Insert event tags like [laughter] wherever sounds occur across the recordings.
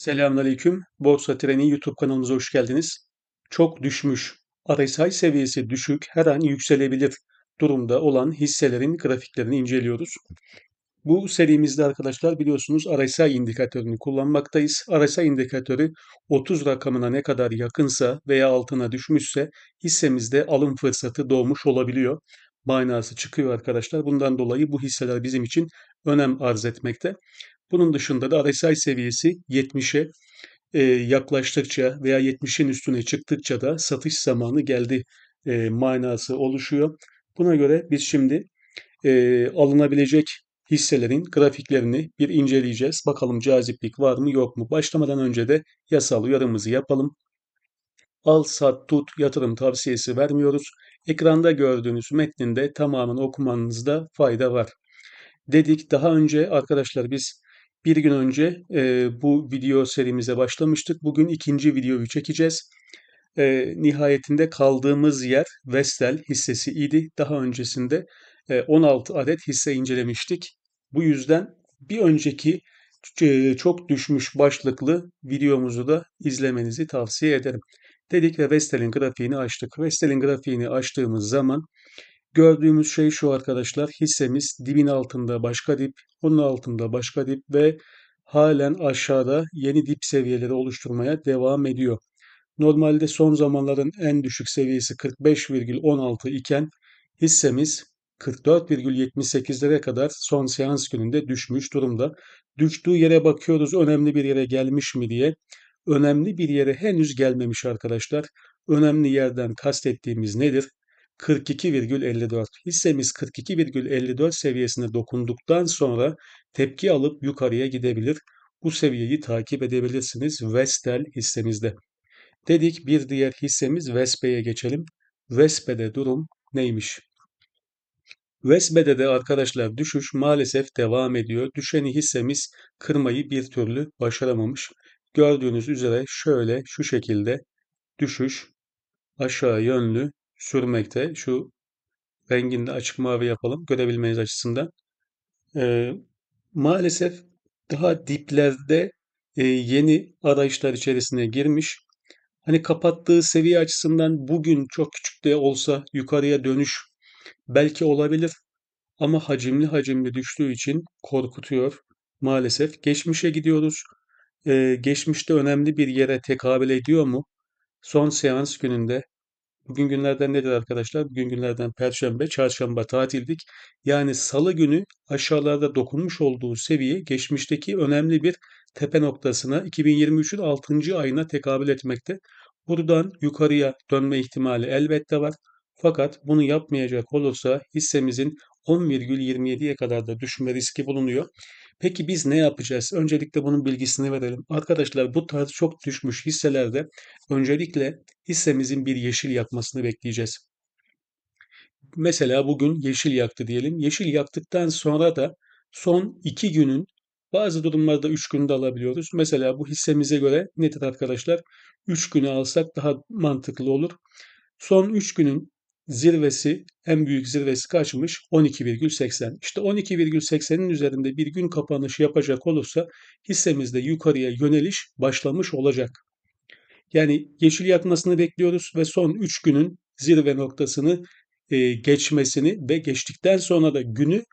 Selamünaleyküm. Borsa Treni YouTube kanalımıza hoş geldiniz. Çok düşmüş, RSI seviyesi düşük, her an yükselebilir durumda olan hisselerin grafiklerini inceliyoruz. Bu serimizde arkadaşlar biliyorsunuz RSI indikatörünü kullanmaktayız. RSI indikatörü 30 rakamına ne kadar yakınsa veya altına düşmüşse hissemizde alım fırsatı doğmuş olabiliyor. Manası çıkıyor arkadaşlar. Bundan dolayı bu hisseler bizim için önem arz etmekte. Bunun dışında da RSI seviyesi 70'e e, yaklaştıkça veya 70'in üstüne çıktıkça da satış zamanı geldi e, manası oluşuyor. Buna göre biz şimdi e, alınabilecek hisselerin grafiklerini bir inceleyeceğiz. Bakalım caziplik var mı yok mu? Başlamadan önce de yasal uyarımızı yapalım. Al, sat, tut yatırım tavsiyesi vermiyoruz. Ekranda gördüğünüz metninde tamamını okumanızda fayda var. Dedik daha önce arkadaşlar biz bir gün önce e, bu video serimize başlamıştık. Bugün ikinci videoyu çekeceğiz. E, nihayetinde kaldığımız yer Vestel hissesi idi. Daha öncesinde e, 16 adet hisse incelemiştik. Bu yüzden bir önceki e, çok düşmüş başlıklı videomuzu da izlemenizi tavsiye ederim. Dedik ve Vestel'in grafiğini açtık. Vestel'in grafiğini açtığımız zaman Gördüğümüz şey şu arkadaşlar. Hissemiz dibin altında başka dip, onun altında başka dip ve halen aşağıda yeni dip seviyeleri oluşturmaya devam ediyor. Normalde son zamanların en düşük seviyesi 45,16 iken hissemiz 44,78'lere kadar son seans gününde düşmüş durumda. Düştüğü yere bakıyoruz önemli bir yere gelmiş mi diye. Önemli bir yere henüz gelmemiş arkadaşlar. Önemli yerden kastettiğimiz nedir? 42,54. Hissemiz 42,54 seviyesine dokunduktan sonra tepki alıp yukarıya gidebilir. Bu seviyeyi takip edebilirsiniz Vestel hissemizde. Dedik bir diğer hissemiz Vespe'ye geçelim. Vespe'de durum neymiş? Vespe'de de arkadaşlar düşüş maalesef devam ediyor. Düşeni hissemiz kırmayı bir türlü başaramamış. Gördüğünüz üzere şöyle şu şekilde düşüş aşağı yönlü sürmekte. Şu rengini de açık mavi yapalım görebilmeniz açısından. Ee, maalesef daha diplerde e, yeni arayışlar içerisine girmiş. Hani kapattığı seviye açısından bugün çok küçük de olsa yukarıya dönüş belki olabilir ama hacimli hacimli düştüğü için korkutuyor maalesef. Geçmişe gidiyoruz. Ee, geçmişte önemli bir yere tekabül ediyor mu? Son seans gününde Bugün günlerden nedir arkadaşlar? Bugün günlerden Perşembe, Çarşamba tatildik. Yani Salı günü aşağılarda dokunmuş olduğu seviye geçmişteki önemli bir tepe noktasına 2023'ün 6. ayına tekabül etmekte. Buradan yukarıya dönme ihtimali elbette var. Fakat bunu yapmayacak olursa hissemizin 10,27'ye kadar da düşme riski bulunuyor. Peki biz ne yapacağız? Öncelikle bunun bilgisini verelim. Arkadaşlar bu tarz çok düşmüş hisselerde öncelikle hissemizin bir yeşil yakmasını bekleyeceğiz. Mesela bugün yeşil yaktı diyelim. Yeşil yaktıktan sonra da son iki günün bazı durumlarda 3 günde alabiliyoruz. Mesela bu hissemize göre nedir arkadaşlar? 3 günü alsak daha mantıklı olur. Son 3 günün zirvesi, en büyük zirvesi kaçmış? 12,80. İşte 12,80'in üzerinde bir gün kapanışı yapacak olursa hissemizde yukarıya yöneliş başlamış olacak. Yani yeşil yakmasını bekliyoruz ve son 3 günün zirve noktasını e, geçmesini ve geçtikten sonra da günü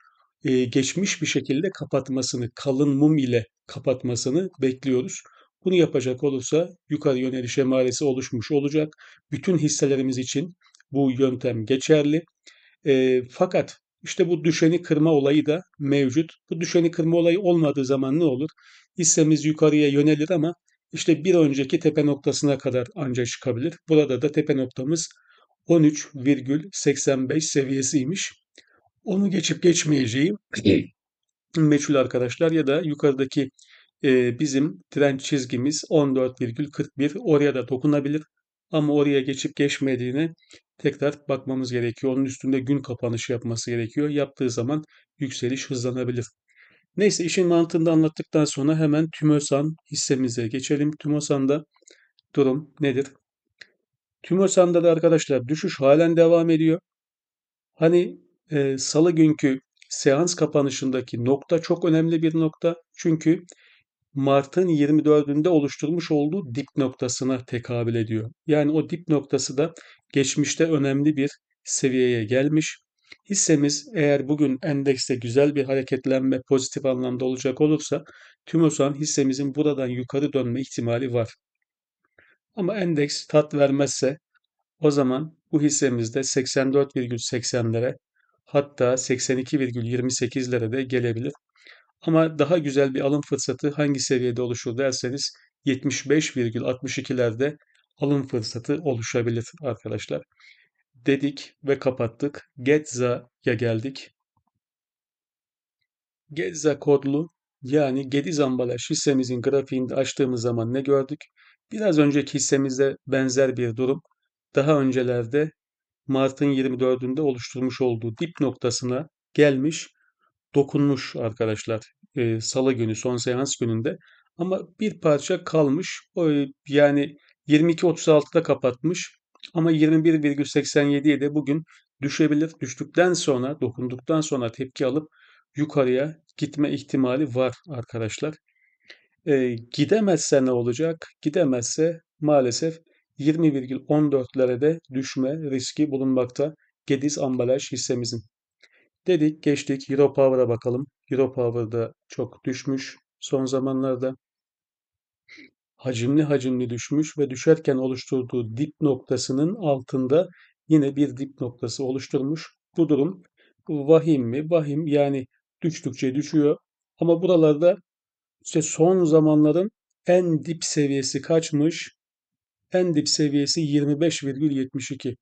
e, geçmiş bir şekilde kapatmasını, kalın mum ile kapatmasını bekliyoruz. Bunu yapacak olursa yukarı yöneliş emaresi oluşmuş olacak. Bütün hisselerimiz için bu yöntem geçerli. E, fakat işte bu düşeni kırma olayı da mevcut. Bu düşeni kırma olayı olmadığı zaman ne olur? Hissemiz yukarıya yönelir ama işte bir önceki tepe noktasına kadar ancak çıkabilir. Burada da tepe noktamız 13,85 seviyesiymiş. Onu geçip geçmeyeceğim [clears throat] meçhul arkadaşlar ya da yukarıdaki e, bizim trend çizgimiz 14,41 oraya da dokunabilir. Ama oraya geçip geçmediğine tekrar bakmamız gerekiyor. Onun üstünde gün kapanışı yapması gerekiyor. Yaptığı zaman yükseliş hızlanabilir. Neyse işin mantığını anlattıktan sonra hemen Tümosan hissemize geçelim. Tümosan'da durum nedir? Tümosan'da da arkadaşlar düşüş halen devam ediyor. Hani e, salı günkü seans kapanışındaki nokta çok önemli bir nokta. Çünkü Mart'ın 24'ünde oluşturmuş olduğu dip noktasına tekabül ediyor. Yani o dip noktası da geçmişte önemli bir seviyeye gelmiş. Hissemiz eğer bugün endekste güzel bir hareketlenme pozitif anlamda olacak olursa TÜMOSAN hissemizin buradan yukarı dönme ihtimali var. Ama endeks tat vermezse o zaman bu hissemizde 84,80'lere hatta 82,28'lere de gelebilir. Ama daha güzel bir alım fırsatı hangi seviyede oluşur derseniz 75,62'lerde alım fırsatı oluşabilir arkadaşlar. Dedik ve kapattık. Getza'ya geldik. Getza kodlu yani Gediz ambalaj hissemizin grafiğinde açtığımız zaman ne gördük? Biraz önceki hissemizde benzer bir durum. Daha öncelerde Mart'ın 24'ünde oluşturmuş olduğu dip noktasına gelmiş, dokunmuş arkadaşlar. Ee, Salı günü son seans gününde ama bir parça kalmış. O, yani 22.36'da kapatmış ama 21,87'ye de bugün düşebilir. Düştükten sonra, dokunduktan sonra tepki alıp yukarıya gitme ihtimali var arkadaşlar. E, gidemezse ne olacak? Gidemezse maalesef 20,14'lere de düşme riski bulunmakta Gediz ambalaj hissemizin. Dedik geçtik Europower'a bakalım. Europower'da çok düşmüş son zamanlarda. Hacimli hacimli düşmüş ve düşerken oluşturduğu dip noktasının altında yine bir dip noktası oluşturmuş. Bu durum vahim mi? Vahim yani düştükçe düşüyor. Ama buralarda işte son zamanların en dip seviyesi kaçmış? En dip seviyesi 25,72.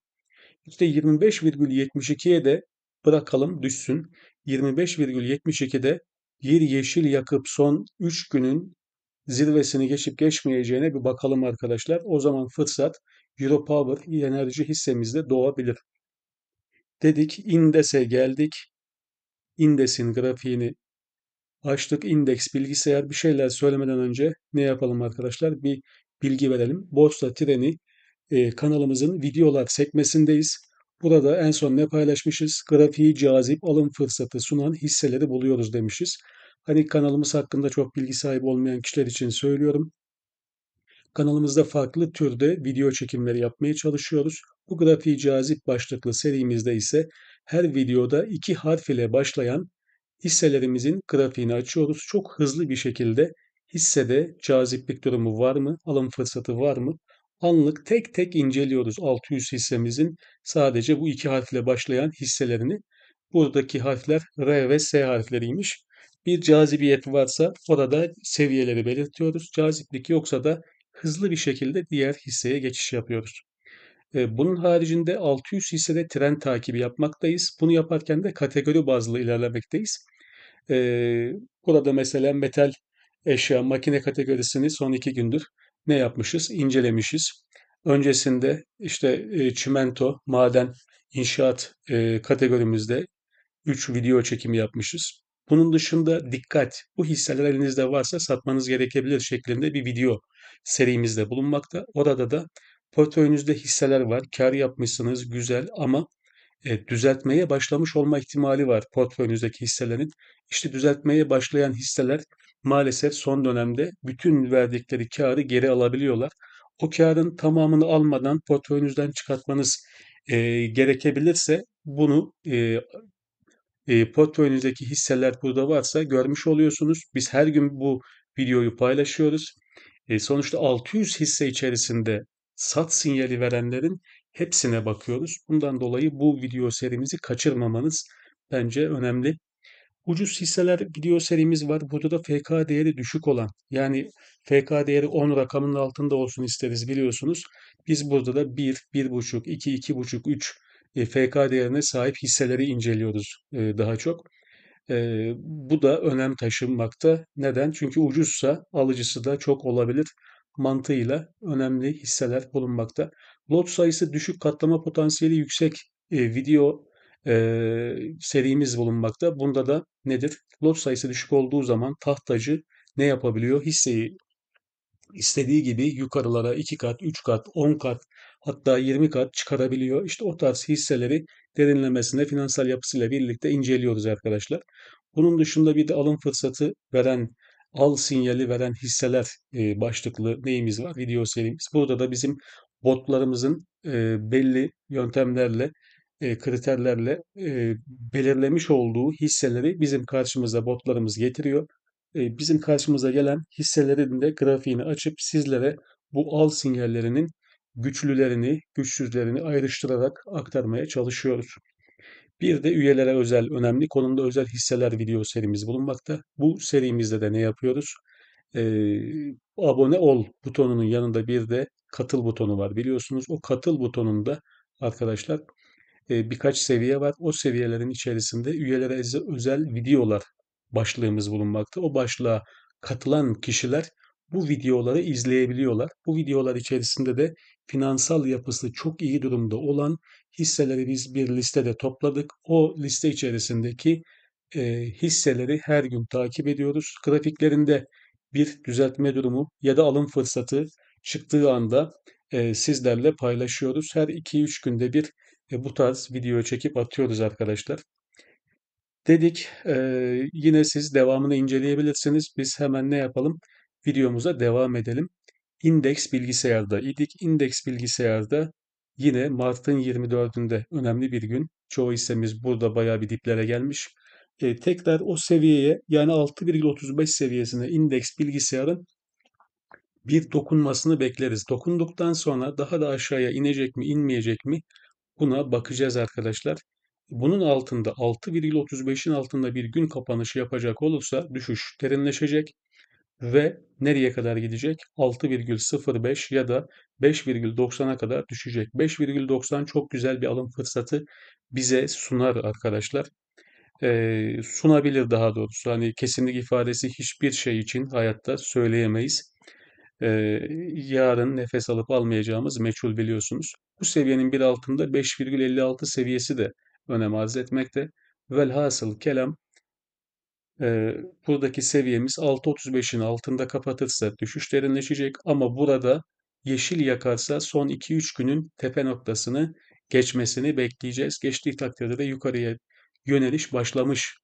İşte 25,72'ye de bırakalım düşsün. 25,72'de bir yeşil yakıp son 3 günün zirvesini geçip geçmeyeceğine bir bakalım arkadaşlar. O zaman fırsat Europower enerji hissemizde doğabilir. Dedik indese geldik. İndesin grafiğini açtık. indeks bilgisayar bir şeyler söylemeden önce ne yapalım arkadaşlar? Bir bilgi verelim. Borsa Treni e, kanalımızın videolar sekmesindeyiz. Burada en son ne paylaşmışız? Grafiği cazip alım fırsatı sunan hisseleri buluyoruz demişiz. Hani kanalımız hakkında çok bilgi sahibi olmayan kişiler için söylüyorum. Kanalımızda farklı türde video çekimleri yapmaya çalışıyoruz. Bu grafiği cazip başlıklı serimizde ise her videoda iki harf ile başlayan hisselerimizin grafiğini açıyoruz. Çok hızlı bir şekilde hissede caziplik durumu var mı, alım fırsatı var mı? Anlık tek tek inceliyoruz 600 hissemizin sadece bu iki harfle başlayan hisselerini. Buradaki harfler R ve S harfleriymiş. Bir cazibiyet varsa orada seviyeleri belirtiyoruz. Caziplik yoksa da hızlı bir şekilde diğer hisseye geçiş yapıyoruz. E, bunun haricinde 600 hissede trend takibi yapmaktayız. Bunu yaparken de kategori bazlı ilerlemekteyiz. E, burada mesela metal eşya, makine kategorisini son iki gündür ne yapmışız? İncelemişiz. Öncesinde işte e, çimento, maden, inşaat kategorimizde 3 video çekimi yapmışız. Bunun dışında dikkat, bu hisseler elinizde varsa satmanız gerekebilir şeklinde bir video serimizde bulunmakta. Orada da portföyünüzde hisseler var, kar yapmışsınız, güzel ama e, düzeltmeye başlamış olma ihtimali var portföyünüzdeki hisselerin. İşte düzeltmeye başlayan hisseler maalesef son dönemde bütün verdikleri karı geri alabiliyorlar. O karın tamamını almadan portföyünüzden çıkartmanız e, gerekebilirse bunu e, e, portföyünüzdeki hisseler burada varsa görmüş oluyorsunuz. Biz her gün bu videoyu paylaşıyoruz. E, sonuçta 600 hisse içerisinde sat sinyali verenlerin hepsine bakıyoruz. Bundan dolayı bu video serimizi kaçırmamanız bence önemli. Ucuz hisseler video serimiz var. Burada da FK değeri düşük olan yani FK değeri 10 rakamının altında olsun isteriz biliyorsunuz. Biz burada da 1, 1,5, 2, 2,5, 3 FK değerine sahip hisseleri inceliyoruz e, daha çok. E, bu da önem taşınmakta. Neden? Çünkü ucuzsa alıcısı da çok olabilir mantığıyla önemli hisseler bulunmakta. Lot sayısı düşük katlama potansiyeli yüksek e, video e, serimiz bulunmakta. Bunda da nedir? Lot sayısı düşük olduğu zaman tahtacı ne yapabiliyor? Hisseyi istediği gibi yukarılara 2 kat, 3 kat, 10 kat hatta 20 kat çıkarabiliyor. İşte o tarz hisseleri derinlemesine finansal yapısıyla birlikte inceliyoruz arkadaşlar. Bunun dışında bir de alım fırsatı veren al sinyali veren hisseler e, başlıklı neyimiz var? Video serimiz. Burada da bizim botlarımızın e, belli yöntemlerle, e, kriterlerle belirlemiş olduğu hisseleri bizim karşımıza botlarımız getiriyor. Bizim karşımıza gelen hisselerin de grafiğini açıp sizlere bu al sinyallerinin güçlülerini, güçsüzlerini ayrıştırarak aktarmaya çalışıyoruz. Bir de üyelere özel, önemli konumda özel hisseler video serimiz bulunmakta. Bu serimizde de ne yapıyoruz? Ee, abone ol butonunun yanında bir de katıl butonu var biliyorsunuz. O katıl butonunda arkadaşlar e, birkaç seviye var. O seviyelerin içerisinde üyelere özel videolar başlığımız bulunmakta. O başlığa katılan kişiler bu videoları izleyebiliyorlar. Bu videolar içerisinde de finansal yapısı çok iyi durumda olan hisseleri biz bir listede topladık. O liste içerisindeki e, hisseleri her gün takip ediyoruz. Grafiklerinde bir düzeltme durumu ya da alım fırsatı çıktığı anda e, sizlerle paylaşıyoruz. Her 2-3 günde bir e, bu tarz video çekip atıyoruz arkadaşlar. Dedik e, yine siz devamını inceleyebilirsiniz. Biz hemen ne yapalım? Videomuza devam edelim. İndeks bilgisayarda idik. İndeks bilgisayarda yine Mart'ın 24'ünde önemli bir gün. Çoğu hissemiz burada bayağı bir diplere gelmiş. E, tekrar o seviyeye yani 6,35 seviyesine indeks bilgisayarın bir dokunmasını bekleriz. Dokunduktan sonra daha da aşağıya inecek mi inmeyecek mi buna bakacağız arkadaşlar. Bunun altında 6,35'in altında bir gün kapanışı yapacak olursa düşüş derinleşecek ve nereye kadar gidecek? 6,05 ya da 5,90'a kadar düşecek. 5,90 çok güzel bir alım fırsatı bize sunar arkadaşlar. Ee, sunabilir daha doğrusu. Hani kesinlik ifadesi hiçbir şey için hayatta söyleyemeyiz. Ee, yarın nefes alıp almayacağımız meçhul biliyorsunuz. Bu seviyenin bir altında 5,56 seviyesi de önem arz etmekte. Velhasıl kelam e, buradaki seviyemiz 6.35'in altında kapatırsa düşüş derinleşecek ama burada yeşil yakarsa son 2-3 günün tepe noktasını geçmesini bekleyeceğiz. Geçtiği takdirde de yukarıya yöneliş başlamış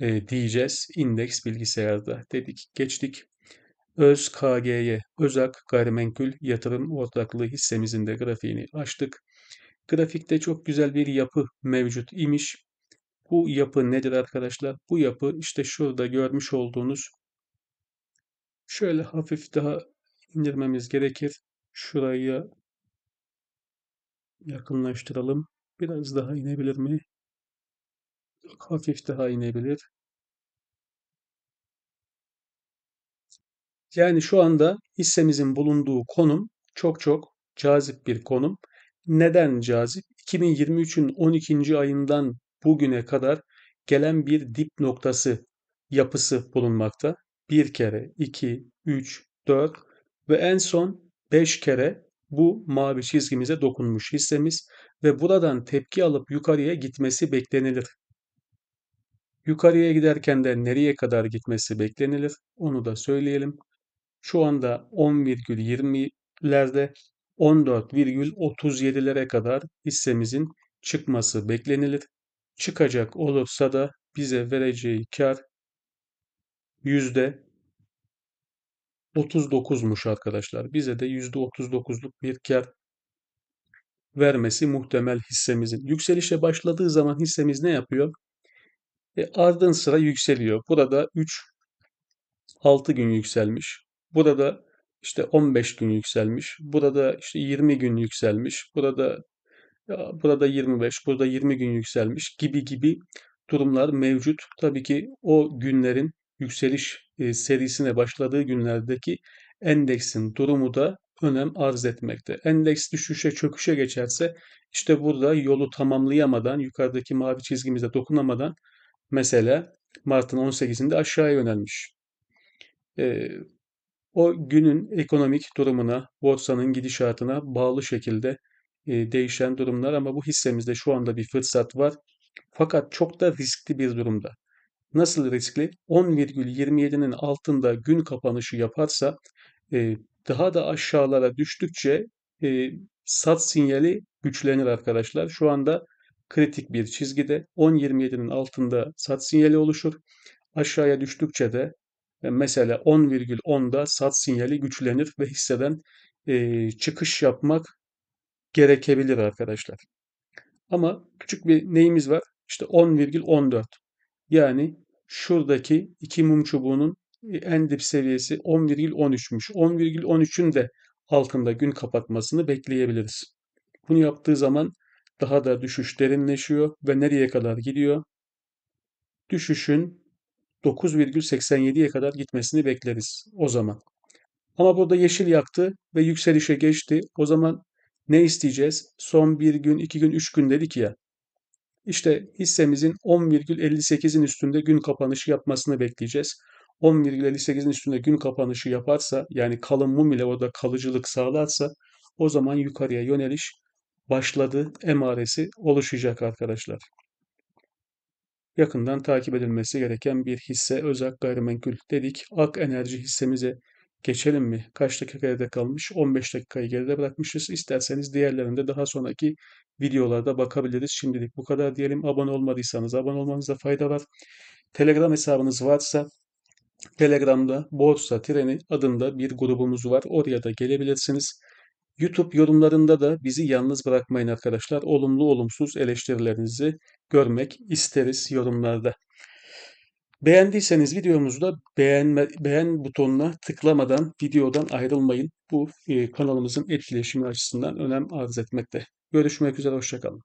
e, diyeceğiz indeks bilgisayarda dedik. Geçtik Öz KGY, Özak Gayrimenkul Yatırım Ortaklığı hissemizin de grafiğini açtık. Grafikte çok güzel bir yapı mevcut imiş. Bu yapı nedir arkadaşlar? Bu yapı işte şurada görmüş olduğunuz şöyle hafif daha indirmemiz gerekir. Şuraya yakınlaştıralım. Biraz daha inebilir mi? Hafif daha inebilir. Yani şu anda hissemizin bulunduğu konum çok çok cazip bir konum. Neden cazip? 2023'ün 12. ayından bugüne kadar gelen bir dip noktası yapısı bulunmakta. Bir kere, iki, üç, dört ve en son beş kere bu mavi çizgimize dokunmuş hissemiz ve buradan tepki alıp yukarıya gitmesi beklenilir. Yukarıya giderken de nereye kadar gitmesi beklenilir onu da söyleyelim. Şu anda 10,20'lerde 14,37'lere kadar hissemizin çıkması beklenilir. Çıkacak olursa da bize vereceği kar yüzde 39'muş arkadaşlar. Bize de yüzde 39'luk bir kar vermesi muhtemel hissemizin. Yükselişe başladığı zaman hissemiz ne yapıyor? E, ardın sıra yükseliyor. Burada 3 6 gün yükselmiş. Burada işte 15 gün yükselmiş. Burada işte 20 gün yükselmiş. Burada burada 25, burada 20 gün yükselmiş gibi gibi durumlar mevcut. Tabii ki o günlerin yükseliş e, serisine başladığı günlerdeki endeksin durumu da önem arz etmekte. Endeks düşüşe çöküşe geçerse işte burada yolu tamamlayamadan yukarıdaki mavi çizgimize dokunamadan mesela Mart'ın 18'inde aşağıya yönelmiş. E, o günün ekonomik durumuna, borsanın gidişatına bağlı şekilde e, değişen durumlar ama bu hissemizde şu anda bir fırsat var. Fakat çok da riskli bir durumda. Nasıl riskli? 10,27'nin altında gün kapanışı yaparsa e, daha da aşağılara düştükçe e, sat sinyali güçlenir arkadaşlar. Şu anda kritik bir çizgide 10.27'nin altında sat sinyali oluşur. Aşağıya düştükçe de Ve mesela 10,10'da sat sinyali güçlenir ve hisseden e, çıkış yapmak gerekebilir arkadaşlar. Ama küçük bir neyimiz var? İşte 10,14. Yani şuradaki iki mum çubuğunun en dip seviyesi 10,13'müş. 10,13'ün de altında gün kapatmasını bekleyebiliriz. Bunu yaptığı zaman daha da düşüş derinleşiyor ve nereye kadar gidiyor? Düşüşün 9,87'ye kadar gitmesini bekleriz o zaman. Ama burada yeşil yaktı ve yükselişe geçti. O zaman ne isteyeceğiz? Son bir gün, iki gün, üç gün dedik ya. İşte hissemizin 10,58'in üstünde gün kapanışı yapmasını bekleyeceğiz. 10,58'in üstünde gün kapanışı yaparsa yani kalın mum ile orada kalıcılık sağlarsa o zaman yukarıya yöneliş başladı emaresi oluşacak arkadaşlar. Yakından takip edilmesi gereken bir hisse Özak Gayrimenkul dedik. Ak Enerji hissemize geçelim mi? Kaç dakika geride kalmış? 15 dakikayı geride bırakmışız. İsterseniz diğerlerinde daha sonraki videolarda bakabiliriz. Şimdilik bu kadar diyelim. Abone olmadıysanız abone olmanızda fayda var. Telegram hesabınız varsa Telegram'da Borsa Treni adında bir grubumuz var. Oraya da gelebilirsiniz. YouTube yorumlarında da bizi yalnız bırakmayın arkadaşlar. Olumlu olumsuz eleştirilerinizi görmek isteriz yorumlarda. Beğendiyseniz videomuzda beğenme, beğen butonuna tıklamadan videodan ayrılmayın. Bu e, kanalımızın etkileşimi açısından önem arz etmekte. Görüşmek üzere, hoşçakalın.